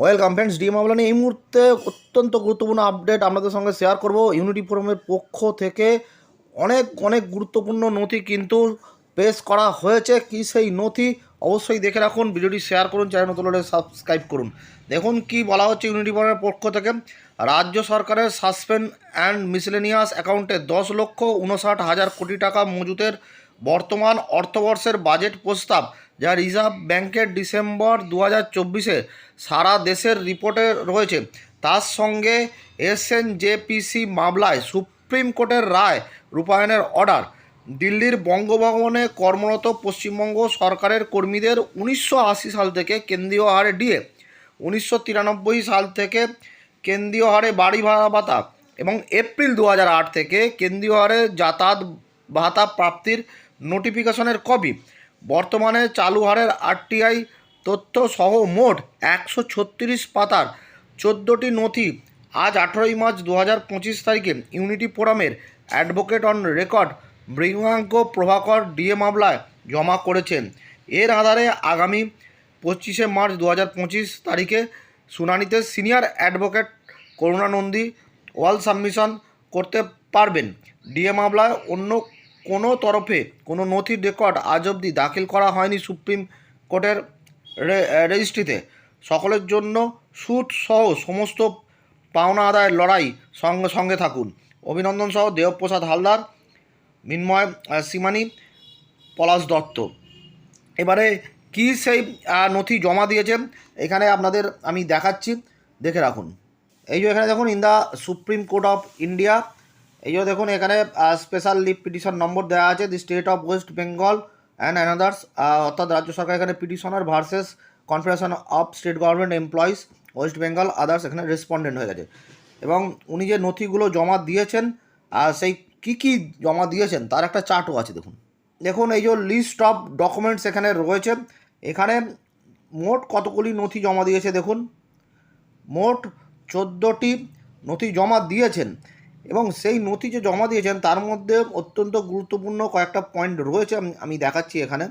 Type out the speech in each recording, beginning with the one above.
Welcome friends D মামলা নিয়ে এই মুহূর্তে অত্যন্ত গুরুত্বপূর্ণ আপডেট আপনাদের সঙ্গে শেয়ার করব। ইউনিটি ফোরামের পক্ষ থেকে অনেক অনেক গুরুত্বপূর্ণ নথি কিন্তু পেশ করা হয়েছে। কি সেই নথি? অবশ্যই দেখে রাখুন, ভিডিওটি শেয়ার করুন চ্যানেল নতুন সাবস্ক্রাইব করুন। দেখুন কি বলা হচ্ছে ইউনিটি ফোরামের পক্ষ থেকে। রাজ্য সরকারের সাসপেন্ড অ্যান্ড মিসলেনিয়াস অ্যাকাউন্টে দশ লক্ষ উনষাট হাজার কোটি টাকা মজুতের বর্তমান অর্থবর্ষের বাজেট প্রস্তাব, যা রিজার্ভ ব্যাংকের ডিসেম্বর দু হাজার চব্বিশে সারা দেশের রিপোর্টে রয়েছে। তার সঙ্গে এসএনজেপিসি মামলায় সুপ্রিম কোর্টের রায় রূপায়ণের অর্ডার। দিল্লির বঙ্গভবনে কর্মরত পশ্চিমবঙ্গ সরকারের কর্মীদের উনিশশো আশি সাল থেকে কেন্দ্রীয় হারে ডিএ, উনিশশো তিরানব্বই সাল থেকে কেন্দ্রীয় হারে বাড়ি ভাড়া ভাতা এবং এপ্রিল দু থেকে কেন্দ্রীয় হারে যাতায়াত ভাতা প্রাপ্তির নোটিফিকেশনের কপি। বর্তমানে চালু হারের আরটিআই তথ্য সহ মোট একশো ছত্রিশ পাতার চোদ্দোটি নথি আজ আঠেরোই মার্চ দু হাজার পঁচিশ তারিখে ইউনিটি ফোরামের advocate on record Mriganka Prabhakar DA মামলায় জমা করেছেন। এর আধারে আগামী পঁচিশে মার্চ দু হাজার পঁচিশ তারিখে শুনানিতে senior advocate Karunanandi will submission করতে পারবেন। ডিএ মামলায় অন্য কোনো তরফে কোনো নথির রেকর্ড আজ অবধি দাখিল করা হয়নি সুপ্রিম কোর্টের রেজিস্ট্রিতে। সকলের জন্য সুদ সহ সমস্ত পাওনা আদায়ের লড়াই সঙ্গে সঙ্গে থাকুন। অভিনন্দন সহ দেবপ্রসাদ হালদার, মিন্ময় সীমানি, পলাশ দত্ত। এবারে কি সেই নথি জমা দিয়েছে এখানে আপনাদের আমি দেখাচ্ছি। দেখে রাখুন। এই যে এখানে দেখুন, in the Supreme Court of India এই যে দেখুন, এখানে স্পেশাল লিভ পিটিশন নম্বর দেওয়া আছে the state of West Bengal and anothers অর্থাৎ রাজ্য সরকার এখানে petitioner versus confederation of state government employees West Bengal others এখানে রেসপন্ডেন্ট হয়ে গেছে। এবং উনি যে নথিগুলো জমা দিয়েছেন আর সেই কী কী জমা দিয়েছেন, তার একটা চার্টও আছে, দেখুন। দেখুন, এই যে লিস্ট অফ ডকুমেন্টস এখানে রয়েছে, এখানে মোট কতগুলি নথি জমা দিয়েছে, দেখুন। মোট চোদ্দোটি নথি জমা দিয়েছেন। এবং সেই নথি যে জমা দিয়েছেন তার মধ্যে অত্যন্ত গুরুত্বপূর্ণ কয়েকটা পয়েন্ট রয়েছে আমি- দেখাচ্ছি এখানে।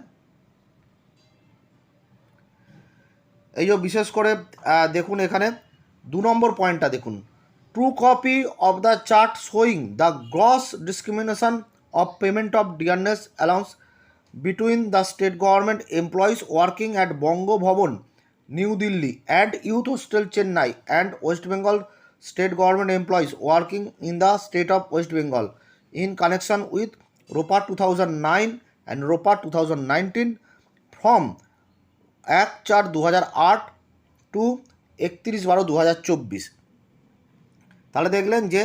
এই যে বিশেষ করে দেখুন এখানে দু নম্বর পয়েন্টটা দেখুন। True copy of the chart showing the gross discrimination of payment of dearness allowance between the state government employees working Bongo Bhavan, New Delhi, and Youth Hostel Chennai, and West Bengal state government employees working in the state of West Bengal in connection with ROPA 2009 and ROPA 2019 from এক চার দু হাজার আট two একত্রিশ বারো দু তাহলে দেখলেন যে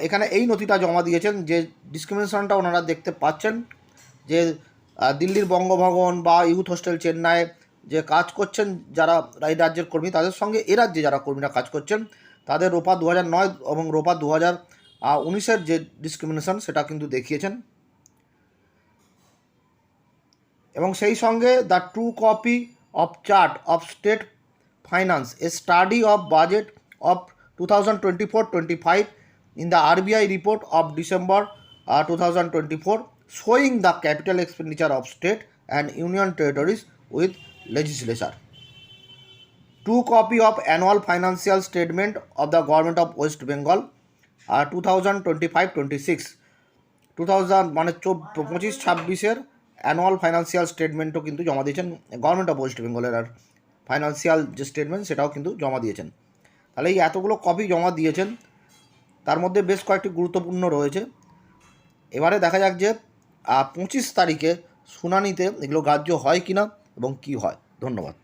এখানে এই নথিটা জমা দিয়েছেন যে ডিসক্রিমিনেশনটা ওনারা দেখতে পাচ্ছেন যে দিল্লির বঙ্গভবন বা ইউথ হোস্টেল চেন্নাই যে কাজ করছেন যারা এই রাজ্যের কর্মী, তাদের সঙ্গে এ রাজ্যে যারা কর্মীরা কাজ করছেন তাদের রোপা দু নয় এবং রোপা দু হাজার উনিশের যে ডিসক্রিমিনেশন সেটা কিন্তু দেখিয়েছেন। এবং সেই সঙ্গে the true copy of chart of state finance a study of budget of two thousand twenty four twenty five in the RBI report of December two thousand twenty four showing the capital of state and union territories with legislature two copy of annual financial statement of the government of West Bengal six two thousand মানে চব- পঁচিশ, ছাব্বিশের annual financial স্টেটমেন্টও কিন্তু জমা দিয়েছেন government of West বেঙ্গলের আর financial যে statement সেটাও কিন্তু জমা দিয়েছেন। তাহলে এই এতগুলো কপি জমা দিয়েছেন, তার মধ্যে বেশ কয়েকটি গুরুত্বপূর্ণ রয়েছে। এবারে দেখা যাক যে পঁচিশ তারিখে শুনানিতে এগুলো গ্রাহ্য হয় কিনা এবং কি হয়। ধন্যবাদ।